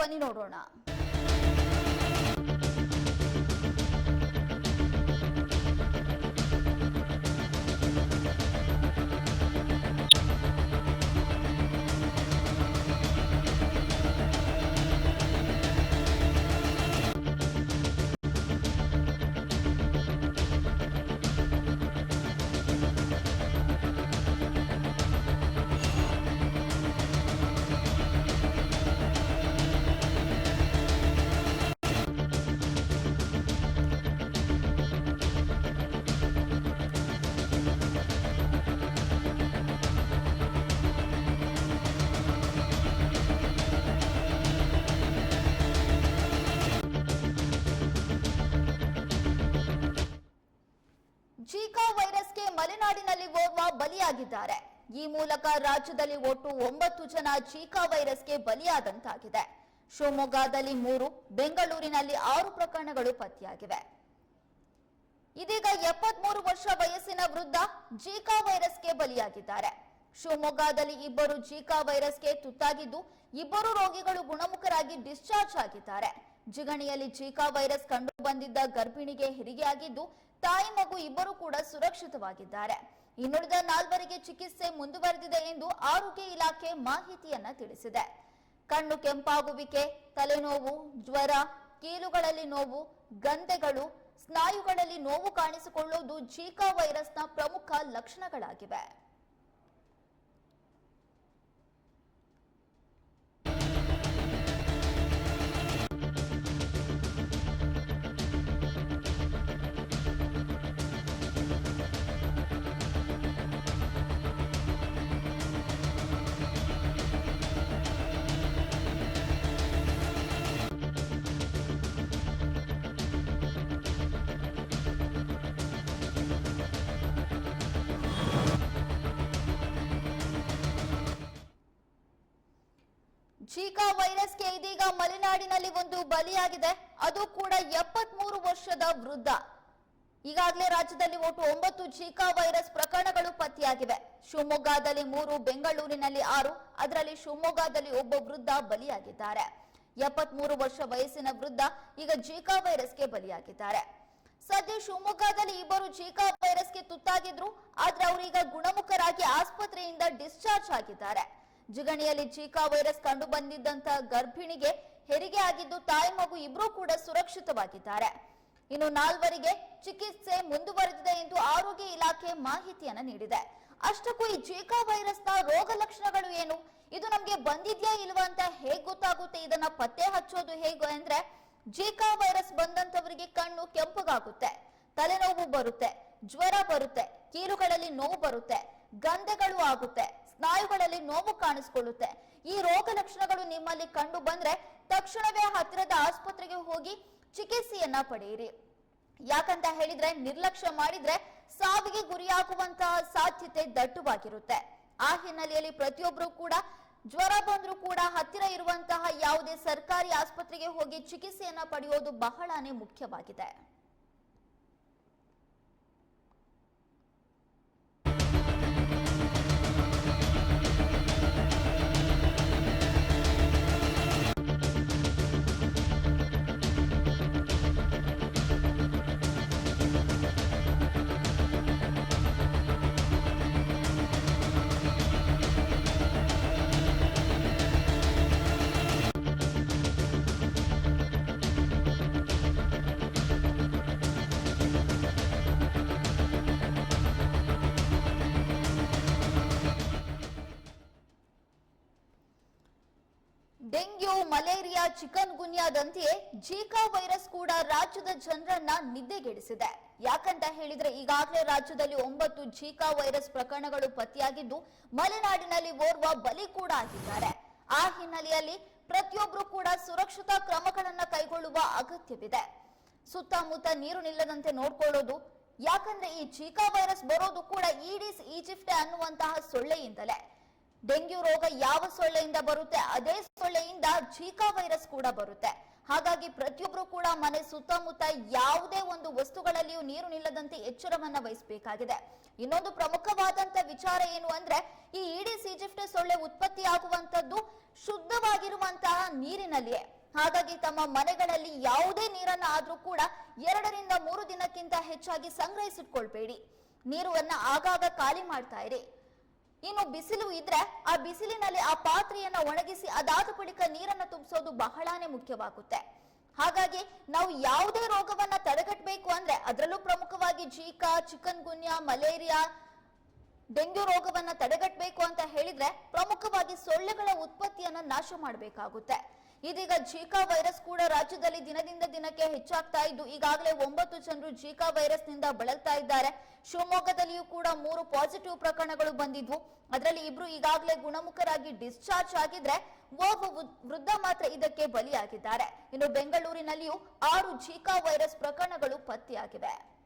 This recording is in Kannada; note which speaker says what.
Speaker 1: ಬನ್ನಿ ನೋಡೋಣ. ಮಲೆನಾಡಿನಲ್ಲಿ ಓರ್ವ ಬಲಿಯಾಗಿದ್ದಾರೆ. ಈ ಮೂಲಕ ರಾಜ್ಯದಲ್ಲಿ ಒಟ್ಟು ಒಂಬತ್ತು ಜನ ಜೀಕಾ ವೈರಸ್ಗೆ ಬಲಿಯಾದಂತಾಗಿದೆ. ಶಿವಮೊಗ್ಗದಲ್ಲಿ ಮೂರು, ಬೆಂಗಳೂರಿನಲ್ಲಿ ಆರು ಪ್ರಕರಣಗಳು ಪತ್ತೆಯಾಗಿವೆ. ಇದೀಗ ಎಪ್ಪತ್ಮೂರು ವರ್ಷ ವಯಸ್ಸಿನ ವೃದ್ಧ ಜೀಕಾ ವೈರಸ್ಗೆ ಬಲಿಯಾಗಿದ್ದಾರೆ. ಶಿವಮೊಗ್ಗದಲ್ಲಿ ಇಬ್ಬರು ಜೀಕಾ ವೈರಸ್ಗೆ ತುತ್ತಾಗಿದ್ದು, ಇಬ್ಬರು ರೋಗಿಗಳು ಗುಣಮುಖರಾಗಿ ಡಿಸ್ಚಾರ್ಜ್ ಆಗಿದ್ದಾರೆ. ಜಿಗಣಿಯಲ್ಲಿ ಜೀಕಾ ವೈರಸ್ ಕಂಡು ಬಂದಿದ್ದ ಗರ್ಭಿಣಿಗೆ ಹೆರಿಗೆಯಾಗಿದ್ದು, ತಾಯಿ ಮಗು ಇಬ್ಬರು ಕೂಡ ಸುರಕ್ಷಿತವಾಗಿದ್ದಾರೆ. ಇನ್ನುಳಿದ ನಾಲ್ವರಿಗೆ ಚಿಕಿತ್ಸೆ ಮುಂದುವರೆದಿದೆ ಎಂದು ಆರೋಗ್ಯ ಇಲಾಖೆ ಮಾಹಿತಿಯನ್ನ ತಿಳಿಸಿದೆ. ಕಣ್ಣು ಕೆಂಪಾಗುವಿಕೆ, ತಲೆನೋವು, ಜ್ವರ, ಕೀಲುಗಳಲ್ಲಿ ನೋವು, ಗಂಧೆಗಳು, ಸ್ನಾಯುಗಳಲ್ಲಿ ನೋವು ಕಾಣಿಸಿಕೊಳ್ಳುವುದು ಜೀಕಾ ವೈರಸ್ನ ಪ್ರಮುಖ ಲಕ್ಷಣಗಳಾಗಿವೆ. ಜೀಕಾ ವೈರಸ್ಗೆ ಇದೀಗ ಮಲೆನಾಡಿನಲ್ಲಿ ಒಂದು ಬಲಿಯಾಗಿದೆ. ಅದು ಕೂಡ ಎಪ್ಪತ್ಮೂರು ವರ್ಷದ ವೃದ್ಧ. ಈಗಾಗಲೇ ರಾಜ್ಯದಲ್ಲಿ ಒಟ್ಟು ಒಂಬತ್ತು ಜೀಕಾ ವೈರಸ್ ಪ್ರಕರಣಗಳು ಪತ್ತೆಯಾಗಿವೆ. ಶಿವಮೊಗ್ಗದಲ್ಲಿ ಮೂರು, ಬೆಂಗಳೂರಿನಲ್ಲಿ ಆರು, ಅದರಲ್ಲಿ ಶಿವಮೊಗ್ಗದಲ್ಲಿ ಒಬ್ಬ ವೃದ್ಧ ಬಲಿಯಾಗಿದ್ದಾರೆ. ಎಪ್ಪತ್ಮೂರು ವರ್ಷ ವಯಸ್ಸಿನ ವೃದ್ಧ ಈಗ ಜೀಕಾ ವೈರಸ್ಗೆ ಬಲಿಯಾಗಿದ್ದಾರೆ. ಸದ್ಯ ಶಿವಮೊಗ್ಗದಲ್ಲಿ ಇಬ್ಬರು ಜೀಕಾ ವೈರಸ್ಗೆ ತುತ್ತಾಗಿದ್ರು, ಆದ್ರೆ ಅವರೀಗ ಗುಣಮುಖರಾಗಿ ಆಸ್ಪತ್ರೆಯಿಂದ ಡಿಸ್ಚಾರ್ಜ್ ಆಗಿದ್ದಾರೆ. ಜಿಗಣಿಯಲ್ಲಿ ಜೀಕಾ ವೈರಸ್ ಕಂಡು ಬಂದಿದ್ದಂತಹ ಗರ್ಭಿಣಿಗೆ ಹೆರಿಗೆ ಆಗಿದ್ದು ತಾಯಿ ಮಗು ಇಬ್ರು ಕೂಡ ಸುರಕ್ಷಿತವಾಗಿದ್ದಾರೆ. ಇನ್ನು ನಾಲ್ವರಿಗೆ ಚಿಕಿತ್ಸೆ ಮುಂದುವರೆದಿದೆ ಎಂದು ಆರೋಗ್ಯ ಇಲಾಖೆ ಮಾಹಿತಿಯನ್ನು ನೀಡಿದೆ. ಅಷ್ಟಕ್ಕೂ ಈ ಜೀಕಾ ವೈರಸ್ನ ರೋಗ ಲಕ್ಷಣಗಳು ಏನು? ಇದು ನಮ್ಗೆ ಬಂದಿದ್ಯಾ ಇಲ್ವಾ ಅಂತ ಹೇಗ್ ಗೊತ್ತಾಗುತ್ತೆ? ಇದನ್ನ ಪತ್ತೆ ಹಚ್ಚೋದು ಹೇಗೆ ಅಂದ್ರೆ ಜೀಕಾ ವೈರಸ್ ಬಂದಂತವರಿಗೆ ಕಣ್ಣು ಕೆಂಪಗಾಗುತ್ತೆ, ತಲೆನೋವು ಬರುತ್ತೆ, ಜ್ವರ ಬರುತ್ತೆ, ಕೀಲುಗಳಲ್ಲಿ ನೋವು ಬರುತ್ತೆ, ಗಂಧೆಗಳು ಆಗುತ್ತೆ. ಸ್ನಾಯುಗಳಲ್ಲಿ ನೋವು ಕಾಣಿಸಿಕೊಳ್ಳುತ್ತೆ. ಈ ರೋಗ ಲಕ್ಷಣಗಳು ನಿಮ್ಮಲ್ಲಿ ಕಂಡು ಬಂದ್ರೆ ತಕ್ಷಣವೇ ಹತ್ತಿರದ ಆಸ್ಪತ್ರೆಗೆ ಹೋಗಿ ಚಿಕಿತ್ಸೆಯನ್ನ ಪಡೆಯಿರಿ. ಯಾಕಂತ ಹೇಳಿದ್ರೆ ನಿರ್ಲಕ್ಷ್ಯ ಮಾಡಿದ್ರೆ ಸಾವಿಗೆ ಗುರಿಯಾಗುವಂತಹ ಸಾಧ್ಯತೆ ದಟ್ಟವಾಗಿರುತ್ತೆ. ಆ ಹಿನ್ನೆಲೆಯಲ್ಲಿ ಪ್ರತಿಯೊಬ್ಬರು ಕೂಡ ಜ್ವರ ಬಂದ್ರೂ ಕೂಡ ಹತ್ತಿರ ಇರುವಂತಹ ಯಾವುದೇ ಸರ್ಕಾರಿ ಆಸ್ಪತ್ರೆಗೆ ಹೋಗಿ ಚಿಕಿತ್ಸೆಯನ್ನ ಪಡೆಯೋದು ಬಹಳನೇ ಮುಖ್ಯವಾಗಿದೆ. ಡೆಂಗ್ಯೂ, ಮಲೇರಿಯಾ, ಚಿಕನ್ ಗುನ್ಯಾದಂತೆಯೇ ಜೀಕಾ ವೈರಸ್ ಕೂಡ ರಾಜ್ಯದ ಜನರನ್ನ ನಿದ್ದೆಗೆಡಿಸಿದೆ. ಯಾಕಂತ ಹೇಳಿದ್ರೆ ಈಗಾಗಲೇ ರಾಜ್ಯದಲ್ಲಿ ಒಂಬತ್ತು ಜೀಕಾ ವೈರಸ್ ಪ್ರಕರಣಗಳು ಪತ್ತೆಯಾಗಿದ್ದು, ಮಲೆನಾಡಿನಲ್ಲಿ ಓರ್ವ ಬಲಿ ಕೂಡ ಆಗಿದ್ದಾರೆ. ಆ ಹಿನ್ನೆಲೆಯಲ್ಲಿ ಪ್ರತಿಯೊಬ್ಬರು ಕೂಡ ಸುರಕ್ಷತಾ ಕ್ರಮಗಳನ್ನ ಕೈಗೊಳ್ಳುವ ಅಗತ್ಯವಿದೆ. ಸುತ್ತಮುತ್ತ ನೀರು ನಿಲ್ಲದಂತೆ ನೋಡ್ಕೊಳ್ಳೋದು, ಯಾಕಂದ್ರೆ ಈ ಜೀಕಾ ವೈರಸ್ ಬರೋದು ಕೂಡ ಈಡಿಸ್ ಈಜಿಪ್ಟೆ ಅನ್ನುವಂತಹ ಸೊಳ್ಳೆಯಿಂದಲೇ. ಡೆಂಗ್ಯೂ ರೋಗ ಯಾವ ಸೊಳ್ಳೆಯಿಂದ ಬರುತ್ತೆ, ಅದೇ ಸೊಳ್ಳೆಯಿಂದ ಝೀಕಾ ವೈರಸ್ ಕೂಡ ಬರುತ್ತೆ. ಹಾಗಾಗಿ ಪ್ರತಿಯೊಬ್ರು ಕೂಡ ಮನೆ ಸುತ್ತಮುತ್ತ ಯಾವುದೇ ಒಂದು ವಸ್ತುಗಳಲ್ಲಿಯೂ ನೀರು ನಿಲ್ಲದಂತೆ ಎಚ್ಚರವನ್ನ ವಹಿಸಬೇಕಾಗಿದೆ. ಇನ್ನೊಂದು ಪ್ರಮುಖವಾದಂತ ವಿಚಾರ ಏನು ಅಂದ್ರೆ, ಈ ಇಡೀ ಸಿಜಿಫ್ಟ್ ಸೊಳ್ಳೆ ಉತ್ಪತ್ತಿಯಾಗುವಂತದ್ದು ಶುದ್ಧವಾಗಿರುವಂತಹ ನೀರಿನಲ್ಲಿಯೇ. ಹಾಗಾಗಿ ತಮ್ಮ ಮನೆಗಳಲ್ಲಿ ಯಾವುದೇ ನೀರನ್ನ ಆದ್ರೂ ಕೂಡ ಎರಡರಿಂದ ಮೂರು ದಿನಕ್ಕಿಂತ ಹೆಚ್ಚಾಗಿ ಸಂಗ್ರಹಿಸಿಟ್ಕೊಳ್ಬೇಡಿ. ನೀರನ್ನ ಆಗಾಗ ಖಾಲಿ ಮಾಡ್ತಾ ಇರಿ. ಇನ್ನು ಬಿಸಿಲು ಇದ್ರೆ ಆ ಬಿಸಿಲಿನಲ್ಲಿ ಆ ಪಾತ್ರೆಯನ್ನ ಒಣಗಿಸಿ ಅದಾದ ಬಳಿಕ ನೀರನ್ನ ತುಂಬಿಸೋದು ಬಹಳಾನೇ ಮುಖ್ಯವಾಗುತ್ತೆ. ಹಾಗಾಗಿ ನಾವು ಯಾವುದೇ ರೋಗವನ್ನ ತಡೆಗಟ್ಟಬೇಕು ಅಂದ್ರೆ ಅದರಲ್ಲೂ ಪ್ರಮುಖವಾಗಿ Zika chikungunya malaria, dengue ರೋಗವನ್ನ ತಡೆಗಟ್ಟಬೇಕು ಅಂತ ಹೇಳಿದ್ರೆ ಪ್ರಮುಖವಾಗಿ ಸೊಳ್ಳೆಗಳ ಉತ್ಪತ್ತಿಯನ್ನ ನಾಶ ಮಾಡಬೇಕಾಗುತ್ತೆ. ಇದೀಗ ಜೀಕಾ ವೈರಸ್ ಕೂಡ ರಾಜ್ಯದಲ್ಲಿ ದಿನದಿಂದ ದಿನಕ್ಕೆ ಹೆಚ್ಚಾಗ್ತಾ ಇದ್ದು, ಈಗಾಗಲೇ ಒಂಬತ್ತು ಜನರು ಜೀಕಾ ವೈರಸ್ನಿಂದ ಬಳಲ್ತಾ ಇದ್ದಾರೆ. ಶಿವಮೊಗ್ಗದಲ್ಲಿಯೂ ಕೂಡ ಮೂರು ಪಾಸಿಟಿವ್ ಪ್ರಕರಣಗಳು ಬಂದಿದ್ವು. ಅದರಲ್ಲಿ ಇಬ್ರು ಈಗಾಗಲೇ ಗುಣಮುಖರಾಗಿ ಡಿಸ್ಚಾರ್ಜ್ ಆಗಿದ್ರೆ ವೃ- ವೃದ್ಧ ಮಾತ್ರ ಇದಕ್ಕೆ ಬಲಿಯಾಗಿದ್ದಾರೆ. ಇನ್ನು ಬೆಂಗಳೂರಿನಲ್ಲಿಯೂ ಆರು ಜೀಕಾ ವೈರಸ್ ಪ್ರಕರಣಗಳು ಪತ್ತೆಯಾಗಿವೆ.